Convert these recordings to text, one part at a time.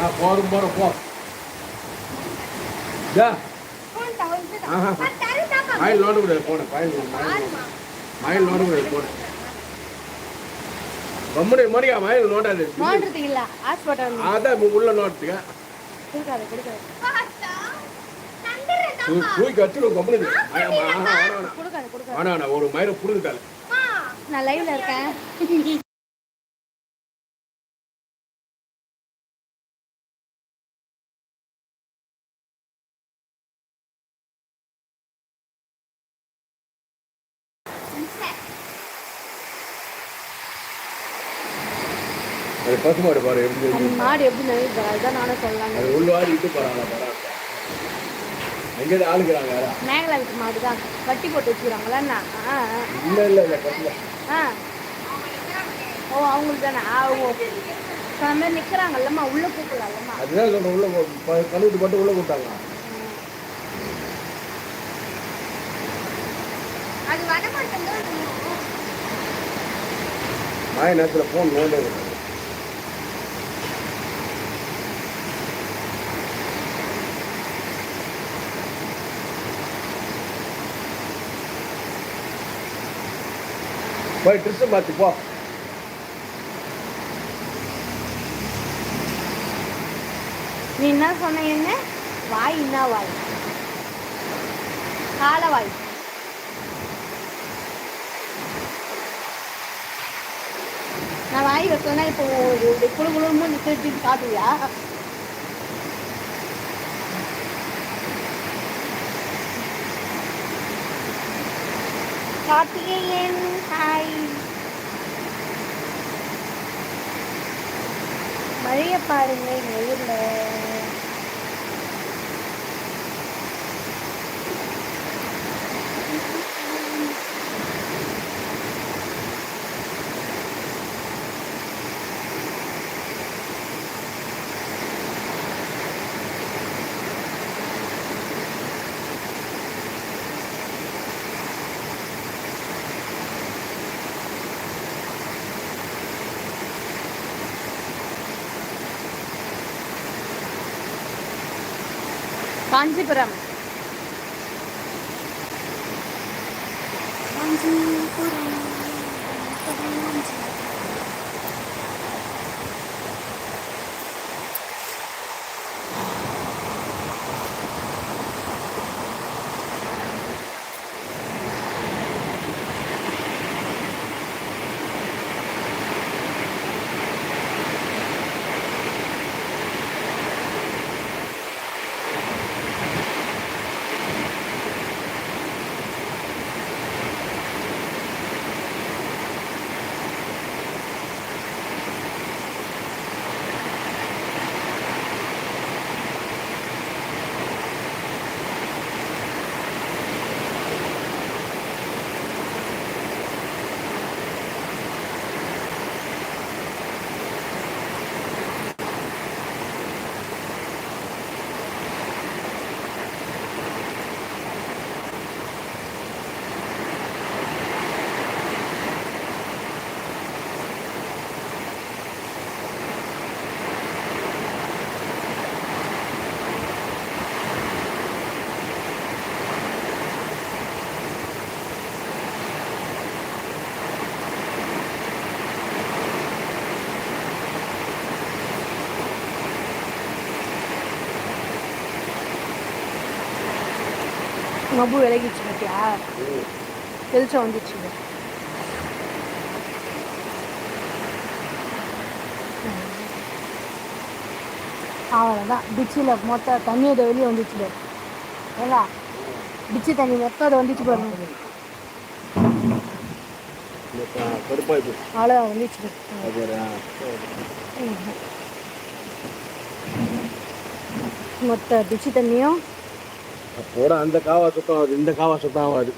ஆ போதும் போகிறோம் போ. ஆஹா. மயில் நோண்டு கூடாது போன மயில் மயில் மயில் நோண்டு கூடாது போன கம்முனு மணியா மயில் நோண்டாது. நோண்டுறதுக்கு இல்ல ஹாஸ்பிட்டல் அதான் உள்ள நோட்டுங்க கொடுக்காது கொடுக்காது. தூக்கி வச்சுடும் கம்முனு. ஒரு மயிரை புடுங்கிட்டால நான் லைவ்ல இருக்கேன். அது பசுமாடு பாரு எப்படி. மாடு எப்படி அதுதான் நானும் சொல்லலாங்க அது உள்ளவாடி இட்டு போறாங்க போறாங்க எங்கேயாவது ஆளுக்கிறாங்க யாரா? மேகலா வீட்டு மாடு தான். கட்டி போட்டு வச்சுக்கிறாங்களா ஆ, இல்ல இல்ல இல்ல கட்டல. ஆ. ஓ அவங்களுக்கு தானே? ஆ ஓ. அந்த மாதிரி நிற்கிறாங்கல்லம்மா உள்ளே கூப்பிடலாம்லம்மா. அதுதான் சொல்றேன் உள்ள கழுவிட்டு போட்டு உள்ள கூட்டாங்க அது வர மாட்டேங்குது மாய நேரத்துல போன் நோண்டே போய் ட்ரெஸ்ஸு மாற்றி போ. நீ என்ன சொன்ன என்ன? வாய் என்ன வாய்? கால வாய். நான் வாய் வைக்கணும்னா இப்போ இப்படி குழு குழு மூஞ்சி திருப்பி காட்டுவியா? கார்த்திகேயன் ஹாய் மழைய பாருங்க எங்க காஞ்சிபுரம். மபு விலகிச்சு பார்த்தியா வெளிச்சம் வந்துச்சு அவ்வளோதான் டிச்சில் மொத்த தண்ணியோட வெளியே வந்துச்சு பாரு. டிச்சி தண்ணி மொத்தம் அதை வந்துச்சு பாருங்க. கடுப்பாய் வந்துச்சு மொத்த டிச்சி தண்ணியும் போட அந்த காவா சுத்தம் ஆகுது இந்த காவா சுத்தம் ஆகாது.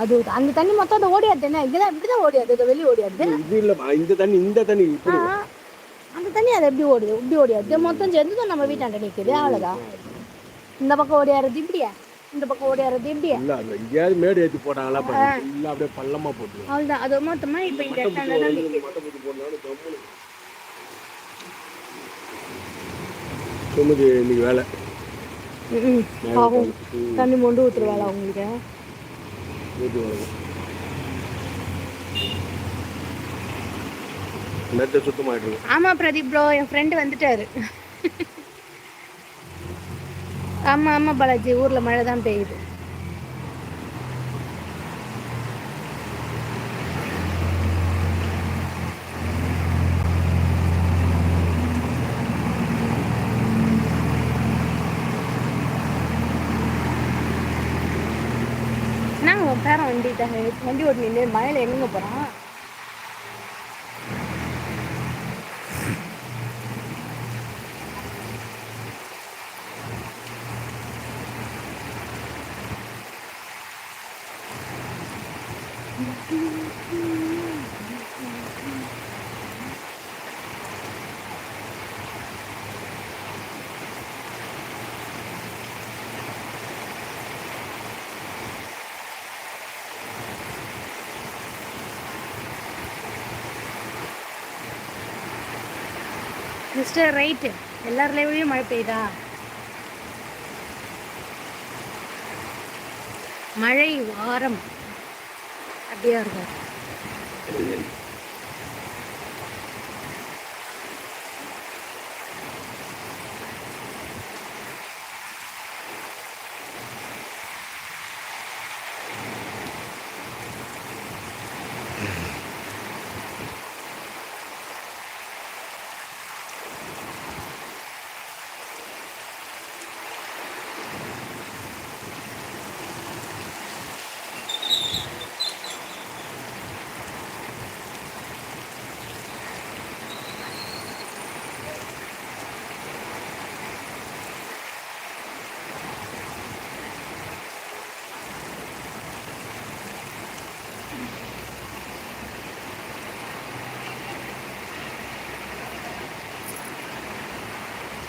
அது அந்த தண்ணி மொத்தம் அதை ஓடியாது என்ன? இதெல்லாம் இப்படி தான் ஓடியாது இதை வெளியே ஓடியாது? இது இல்லைம்மா இந்த தண்ணி இந்த தண்ணி இப்படி அந்த தண்ணி அது எப்படி ஓடுது இப்படி ஓடியாது? மொத்தம் சேர்ந்து நம்ம வீட்டாண்ட நிற்குது அவ்வளோதான் இந்த பக்கம் ஓடியாடுறது இப்படியா? இந்த பக்கம் ஓடியாடுறது இப்படியா? இல்ல அந்த எங்கேயாவது மேடு ஏற்றி போட்டாங்களா. இல்ல அப்படியே பள்ளமா போட்டு அவ்வளோதான் அது மொத்தமாக இப்போ இந்த இடத்துல தான் நிற்குது இன்னைக்கு வேலை. ம் பாவம். தண்ணி மொண்டு ஊற்றுருவாளா உங்களுக்கு? மெத்த சுத்தமாயிட்டு பிரதீப் ப்ரோ என் ஃப்ரெண்டு வந்துட்டாரு. ஆமா ஆமா பாலாஜி. ஊர்ல மழை தான் பெய்யுது என்னங்க உன் பேரன் வண்டி தான் வண்டி ஓட்டு நின்று மழையில் எங்கெங்க போகிறான் Thank you. மிஸ்டர் ரைட்டு எல்லார் லைவ்லையும் மழை பெய்யுதா? மழை வாரம். அப்படியா இருக்கும்.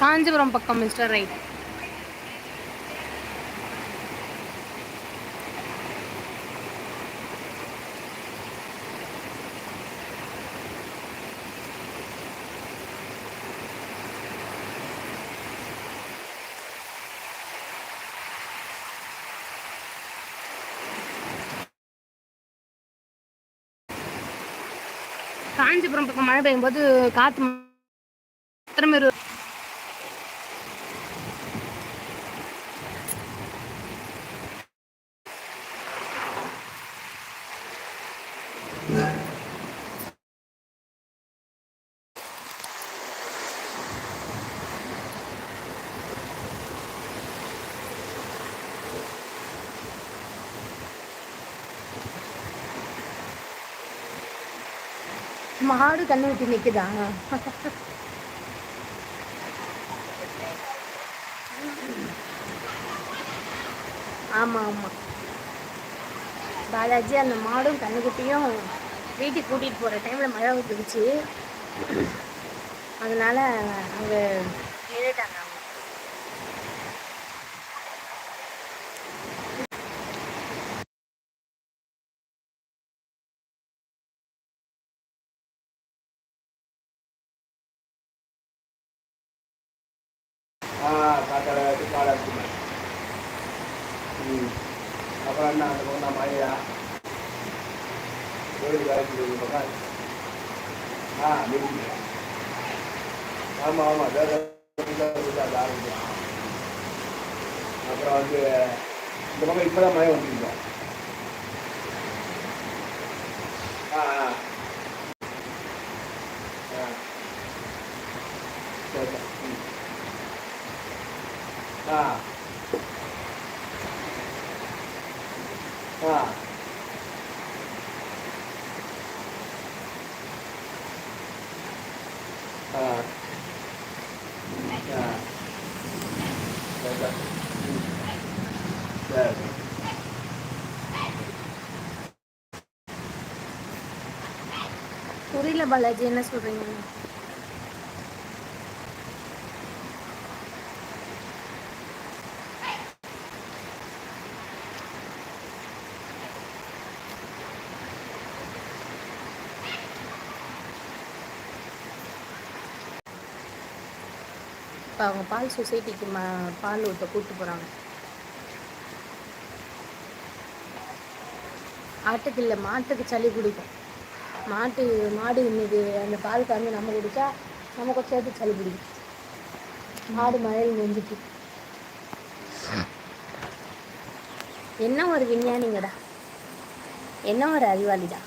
காஞ்சிபுரம் பக்கம் மிஸ்டர் ரைட். காஞ்சிபுரம் பக்கம் மழை பெய்யும் போது காத்து திரும்ப மாடு கண்ணு விட்டு நிற்குதா ஆமாம் ஆமாம் பாலாஜி அந்த மாடும் கண்ணுக்குட்டியும் வீட்டுக்கு கூட்டிகிட்டு போகிற டைமில் மழை விட்டுருச்சு அதனால் அங்கே நின்றுட்டாங்க அவங்க ஆ காட்டாட வச்சு காடை அடிச்சுமே ம் அப்புறம் என்ன அந்த பக்கம் நான் மழையா கோயில் வேலைக்கு இந்த பக்கம் ஆ முடிஞ்சு ஆமாம் ஆமாம் அது ஆரம்பிக்கலாம் அப்புறம் வந்து இந்த பக்கம் இப்போ தான் மழை வந்துருக்கோம் ஆ ஆ ஆ சரி சரி ம் ஆ ஆ ஆ ஆ சரி புரியல பாலாஜி என்ன சொல்றீங்க? அவங்க பால் சொசைட்டிக்கு ம பால் ஊற்ற கூப்பிட்டு போகிறாங்க ஆட்டுக்கு இல்லை மாட்டுக்கு சளி பிடிக்கும். மாட்டு மாடு இன்னைக்கு அந்த பால் கறந்து நம்ம குடித்தா நமக்கு சேர்த்து சளி பிடிக்கும். மாடு மழையில் நெஞ்சிட்டு என்ன ஒரு விஞ்ஞானிங்கடா. என்ன ஒரு அறிவாளிடா.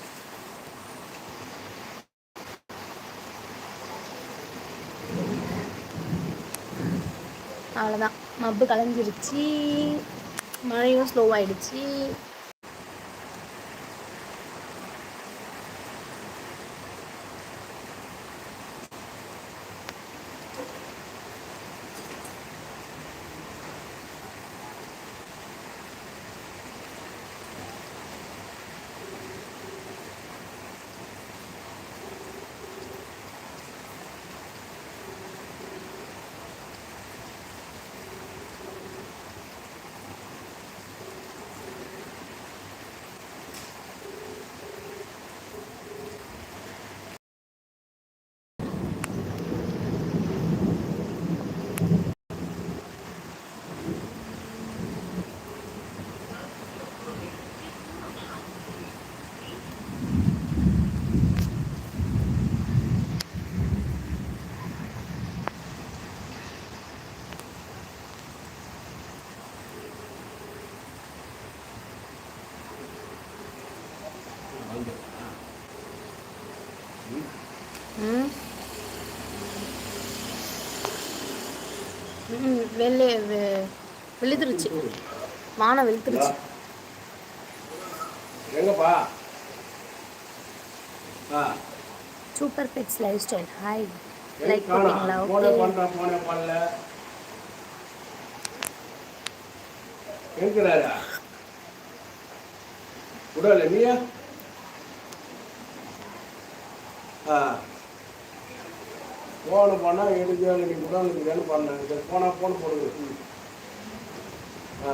அவ்வளோதான் மப்பு கலைஞ்சிருச்சு. மழையும் ஸ்லோவாயிடுச்சு வெள்ளை வெளுத்துருச்சு. வானம் வெளுத்துருச்சு. எங்கப்பா? Super pets lifestyle hi like போனே ஓகே. எங்கடாரா? உடல நீயா? ஆ. ஃபோனு பண்ணால் எடுக்க நீ உடல் இருக்குதான்னு பண்ணேன் சரி போனா ஃபோன் போடுங்க ஆ.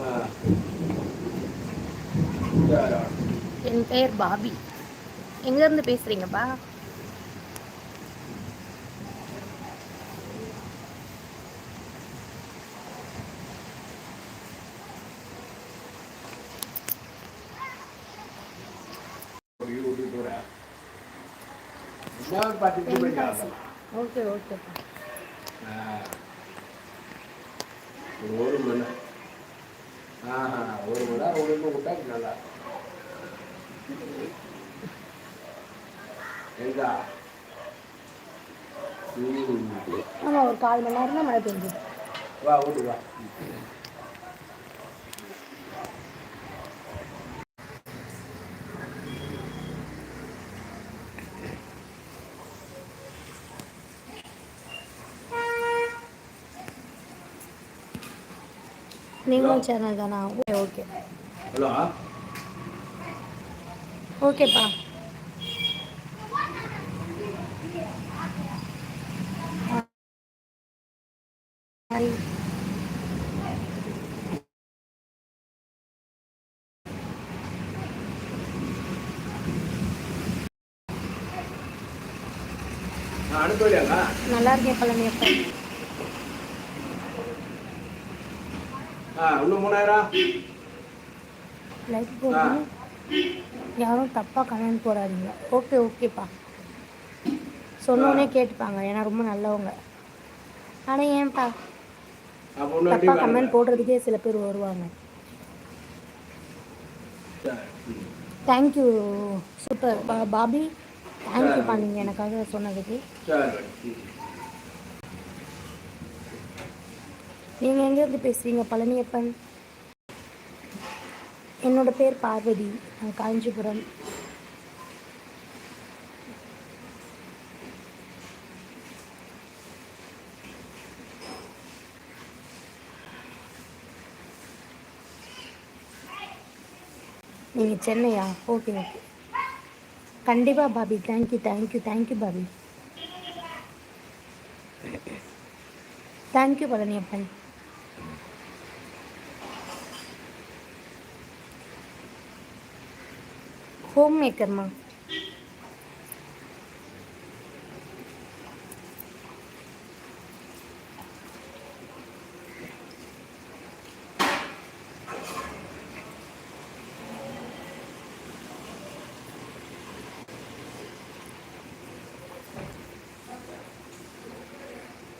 ஆ. என் பெயர் பாபி. எங்கேருந்து பேசுகிறீங்கப்பா ஒரு இரு விட்டுட்டு வரேன். என்ன பார்த்துட்டு போயிட்டாங்க ஓகே ஆ. ஒரு மணி. நேரம். ஆஹா, ஒரு மணி நேரம் ஒழுங்கு விட்டா நல்லா. எங்கா. ஆமாம் ஒரு கால் மணி நேரம் தான் மழை பெஞ்சுது வா வீட்டுக்கு வா. நீங்களும் சேனல் தானா? ஓகே ஓகே ஹலோ ஓகேப்பா நல்லா இருக்கேன் பழனியப்பா ஆ இன்னும் மூணாயிரம்? லைக் போடுங்க யாரும் தப்பாக கமெண்ட் போடாதீங்க. ஓகே ஓகேப்பா சொன்னோடனே கேட்டுப்பாங்க. ஏன்னா ரொம்ப நல்லவங்க. ஆனால் ஏன்ப்பா தப்பாக கமெண்ட் போடுறதுக்கே சில பேர் வருவாங்க. தேங்க்யூ சூப்பர் பா பாபி தேங்க்யூப்பா நீங்கள் எனக்காக சொன்னதுக்கு சரி ம். நீங்கள் எங்கேருந்து பேசுகிறீங்க பழனியப்பன்? என்னோட பேர் பார்வதி நான் காஞ்சிபுரம். நீங்கள் சென்னையா? ஓகே ஓகே கண்டிப்பாக Bobby. Thank you thank you thank you Bobby. Thank you Palaniappan. Home மேக்கர்மா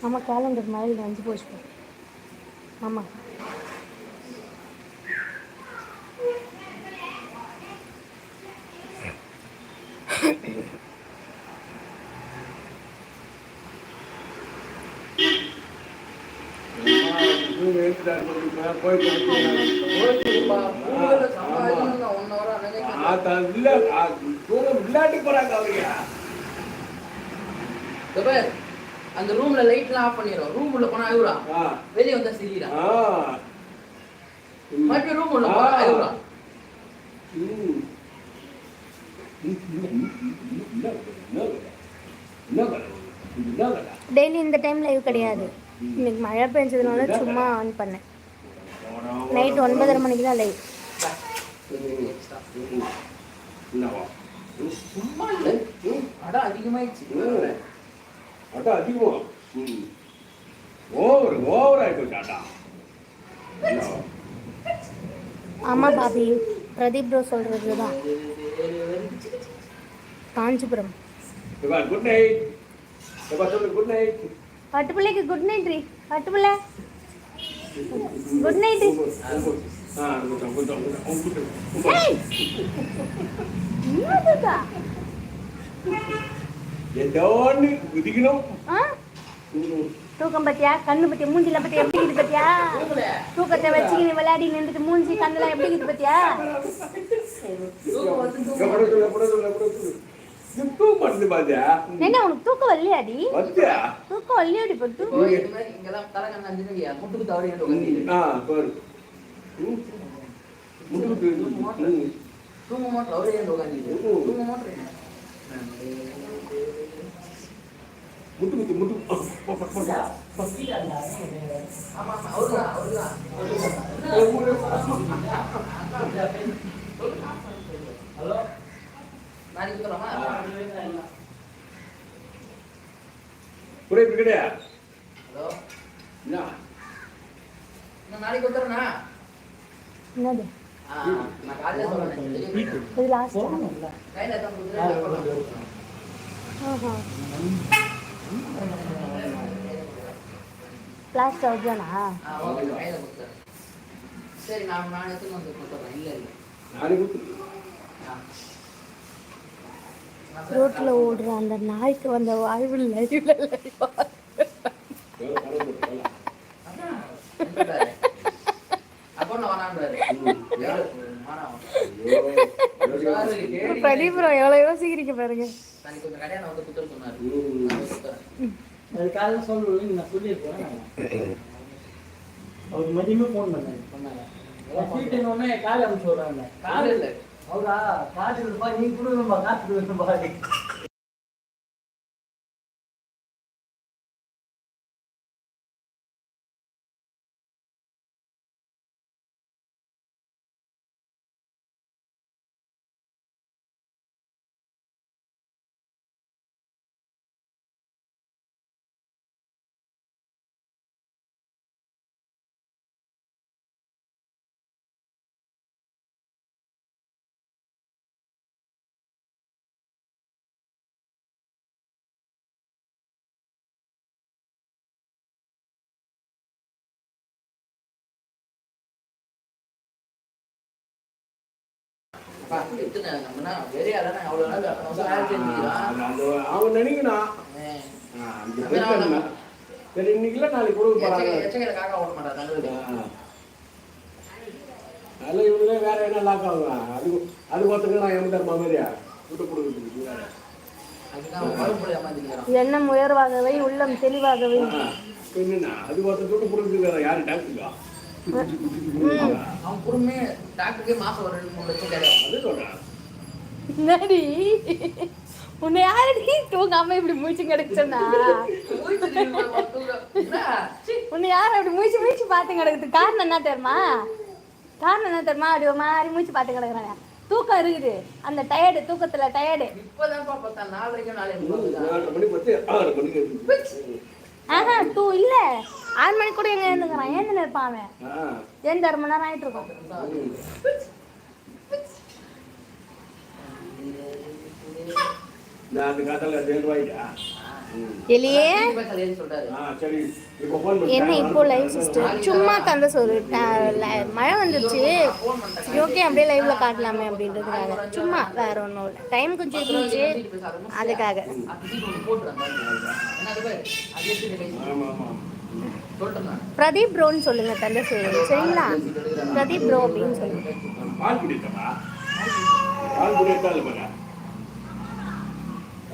ஆமாம் கேலண்டர் மாதிரி அஞ்சு போச்சு. ஆமாம் பாரு, அந்த ரூம்ல லைட்லாம் ஆஃப் பண்ணிடுறோம் ரூம் உள்ள போனா அழுகுறா. வெளிய வந்தா சிரிக்கிறா. மறுபடியும் ரூம் உள்ள போனா அழுகுறா? டெய்லி இந்த டைம் லைவ் கிடையாது. இன்னைக்கு மழை பெஞ்சதுனால சும்மா ஆன் பண்ணேன். நைட் ஒன்பதரை மணிக்கு தான் லைவ்? சும்மா இல்ல அதிகமாயிடுச்சு. அதான் அதிகமா ம். ஓவர் ஓவர் ஆயிப்போச்சு அதான் என்னவா? ஆமாம் பாபி பிரதீப் ப்ரோ சொல்கிறது தான் காஞ்சிபுரம் எப்பா, குட் நைட் எப்பா சொல்லு குட் நைட் பட்டு பிள்ளைக்கு குட் நைட் ரீ பட்டு பிள்ளை குட் நைட் ஆ கொஞ்சம் கொஞ்சம் கொஞ்சம் ஏய் என்னதுக்கா ஏதோன்னு குதிக்கணும் ஆ ம். தூக்கம் பத்தியா கண்ணு பத்தியா மூஞ்சில பத்தியா எப்படி இருக்குது பத்தியா தூக்கத்தை வச்சுக்கின்னு விளையாடி நின்றுட்டு மூஞ்சி கண்ணெல்லாம் எப்படி தூக்கம் தூக்கம். இது பாத்தியா? என்ன உனக்கு தூக்கம் வரலையாடி? தூக்கம் வரலையாடி பட்டு இப்போ இந்த மாதிரி இங்கெல்லாம் தலைகண்ணு அஞ்சு மணிக்கு முட்டுக்கு தவறி உட்காந்து ஆ, பாரு. ம். முட்டுக்கு ம். தூங்க மாட்டேன் முட்டுக்கு முட்டு ஆ, போ, போ, போ. ஆமா ஆமா அவருதான் அவருதான் ஹலோ நாளைக்கு சொல்லலாமா புரிய பிடிக்கலையா? ஹலோ என்ன? நான் நாளைக்கு வந்துடுறேண்ணா என்னது இது லாஸ்ட் லாஸ்ட் சரி நான் நான் வந்து கொடுத்துறேன். இல்லை இல்லை. ரோட்ல ஓடுற அந்த நாய்க்கு வந்த வாழ்வு லைவ்ல லைவ் பிரதீப் பணம் போட்டு எவ்வளோ யோசிக்கிறீங்க பாருங்க கொஞ்சம் வந்து சொன்னாரு. நான் அவர் மதியமே ஃபோன் பண்ணாரு பண்ணாங்க சீட்டுன்னு உடனே காலை அனுப்பிச்சு விடுறாங்க காலையில இல்லை. அவரா காசு கொடுப்பா நீ கொடுக்கணும்பா காசு கொடுக்கணும்பா அவன் நினைக்கணும் இன்னைக்கு இல்ல நாளைக்கு கொடுக்க போறாங்க. அதில் இவங்களே வேற என்ன லாக் ஆகும் அது அது ஒருத்தங்க நான் எந்த மாதிரியா? விட்டு கொடுக்குறதுக்கு. எண்ணம் உயர்வாகவே உள்ளம் தெளிவாகவே. அது ஒருத்தர் விட்டு கொடுக்குறது வேற யாரு டாக்டருக்கா? அவன் குடும்பமே டாக்டருக்கே மாசம் ஒரு ரெண்டு மூணு லட்சம் கிடையாது அது சொல்றேன் என்னடி? உன்னை யாரடி தூங்காம இப்படி மூச்சு கிடக்குச்சோன்னா என்ன சீ. உன்னை யார் அப்படி மூச்சு மூச்சு பார்த்து கிடக்குது. காரணம் என்ன தெரியுமா? காரணம் என்ன தெரியுமா? அப்படி ஒரு மாதிரி மூச்சு பார்த்து கிடக்குறாங்க. தூக்கம் இருக்குது. அந்த டயர்டு தூக்கத்துல டயர்டு இப்பதான்ப்பா பார்த்தா நாலரைக்கும் நாலு மணி பத்து ஆறு மணிக்கு. ஆஹா டூ இல்ல. ஆறு மணிக்கு கூட எங்க எழுந்துக்கிறான். ஏந்து இருப்பான் அவன்? ஏந்து அரை மணி நேரம் ஆயிட்டு இருக்கும். நான் அந்த காத்தால ஆ எலியே? பேசலையேன்னு சொல்றாரு. ஆ சரி. இப்போ ஃபோன் பண்ணி. என்ன இப்போ லைவ் சிஸ்டர் சும்மா தந்த சோறு மழை வந்துருச்சு. ஓகே அப்படியே லைவ்ல காட்டலாமே அப்படின்றதுக்காக. சும்மா வேற ஒன்றும் இல்லை. டைம் கொஞ்சம் இருந்துச்சு. அதுக்காக. பிரதீப் ப்ரோன்னு சொல்லுங்க தந்த சோறு சரிங்களா? பிரதீப் ப்ரோ அப்படின்னு சொல்லுங்க பால் குடித்தப்பா பால் குடித்தா இல்லை பாரு ஏய், வே ஏய். என்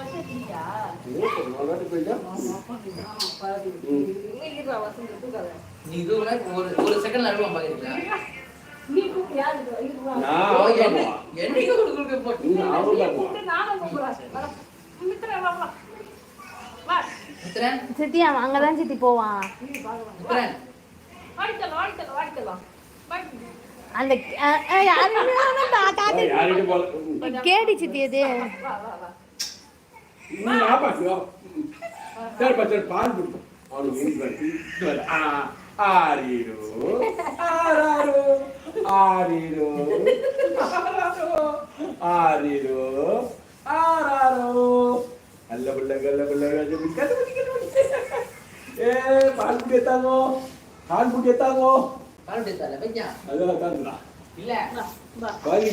ஒரு நாள் வாட்டி போயிட்டா? ம். நீ இதுல ஒரு ஒரு செகண்ட்ல அழுவா பாக்குறீங்களா நான் அவள் என்ன தான்ப்பா. என்னைக்கு உங்களுக்கு போட்டு நீ அவள் தான்ப்பா. மித்ரன் சித்தி அவன் அங்கதான் சித்தி போவான் அந்த. கேடி சித்தி அது நீ வா. சரிப்பா, சரி, பால் குடி. அவனுக்கு இனிப்பு வருது. இது வருது. ஆ, ஆரீரோ, ஆராரோ, ஆரீரோ, ஆராரோ, ஆரீரோ, ஆராரோ. நல்ல பிள்ளை, நல்ல பிள்ளை, நல்ல பிள்ளை. கத்து குடி. ஏ, பால் குடி எத்தாங்கோ பால் குடி எத்தாங்கோ பையன் அதெல்லாம் தாங்கடா இல்ல பால் பால்